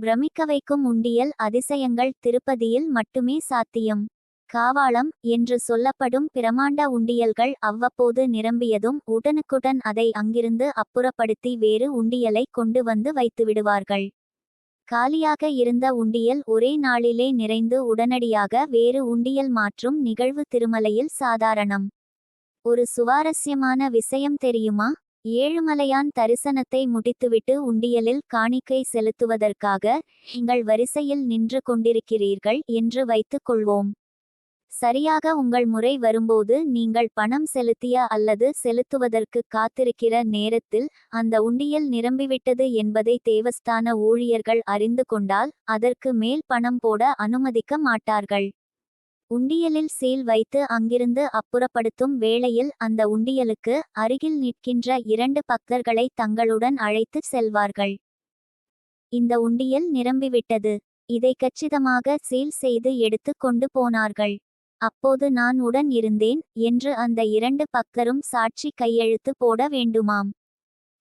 பிரமிக்க வைக்கும் உண்டியல் அதிசயங்கள் திருப்பதியில் மட்டுமே சாத்தியம். காவாளம் என்று சொல்லப்படும் பிரமாண்ட உண்டியல்கள் அவ்வப்போது நிரம்பியதும் உடனுக்குடன் அதை அங்கிருந்து அப்புறப்படுத்தி வேறு உண்டியலை கொண்டு வந்து வைத்துவிடுவார்கள். காலியாக இருந்த உண்டியல் ஒரே நாளிலே நிறைந்து உடனடியாக வேறு உண்டியல் மாற்றும் நிகழ்வு திருமலையில் சாதாரணம். ஒரு சுவாரஸ்யமான விஷயம் தெரியுமா? ஏழுமலையான் தரிசனத்தை முடித்துவிட்டு உண்டியலில் காணிக்கை செலுத்துவதற்காக நீங்கள் வரிசையில் நின்று கொண்டிருக்கிறீர்கள் என்று வைத்துக் கொள்வோம். சரியாக உங்கள் முறை வரும்போது நீங்கள் பணம் செலுத்திய அல்லது செலுத்துவதற்கு காத்திருக்கிற நேரத்தில் அந்த உண்டியல் நிரம்பிவிட்டது என்பதை தேவஸ்தான ஊழியர்கள் அறிந்து கொண்டால் அதற்கு மேல் பணம் போட அனுமதிக்க மாட்டார்கள். உண்டியலில் சீல் வைத்து அங்கிருந்து அப்புறப்படுத்தும் வேளையில் அந்த உண்டியலுக்கு அருகில் நிற்கின்ற இரண்டு பக்தர்களை தங்களுடன் அழைத்து செல்வார்கள். இந்த உண்டியல் நிரம்பிவிட்டது. இதை கச்சிதமாக சீல் செய்து எடுத்து கொண்டு போனார்கள். அப்போது நான் உடன் இருந்தேன் என்று அந்த இரண்டு பக்தரும் சாட்சி கையெழுத்து போட வேண்டுமாம்.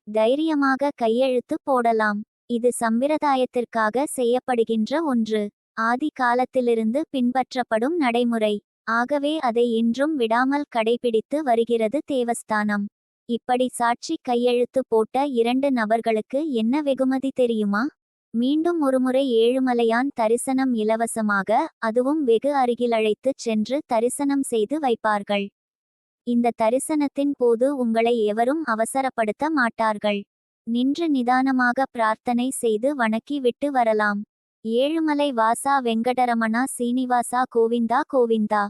தைரியமாக கையெழுத்து போடலாம். இது சம்பிரதாயத்திற்காக செய்யப்படுகின்ற ஒன்று. ஆதி காலத்திலிருந்து பின்பற்றப்படும் நடைமுறை. ஆகவே அதை இன்றும் விடாமல் கடைபிடித்து வருகிறது தேவஸ்தானம். இப்படி சாட்சி கையெழுத்து போட்ட இரண்டு நபர்களுக்கு என்ன வெகுமதி தெரியுமா? மீண்டும் ஒருமுறை ஏழுமலையான் தரிசனம் இலவசமாக அதுவும் வெகு அருகில் அழைத்துச் சென்று தரிசனம் செய்து வைப்பார்கள். இந்த தரிசனத்தின் போது உங்களை எவரும் அவசரப்படுத்த மாட்டார்கள். நின்று நிதானமாக பிரார்த்தனை செய்து வணக்கி விட்டு வரலாம். ஏழுமலை வாசா வெங்கடரமணா சீனிவாசா கோவிந்தா கோவிந்தா.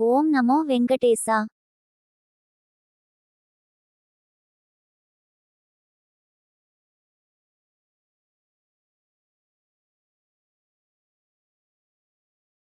ஓம் நமோ வெங்கடேசா.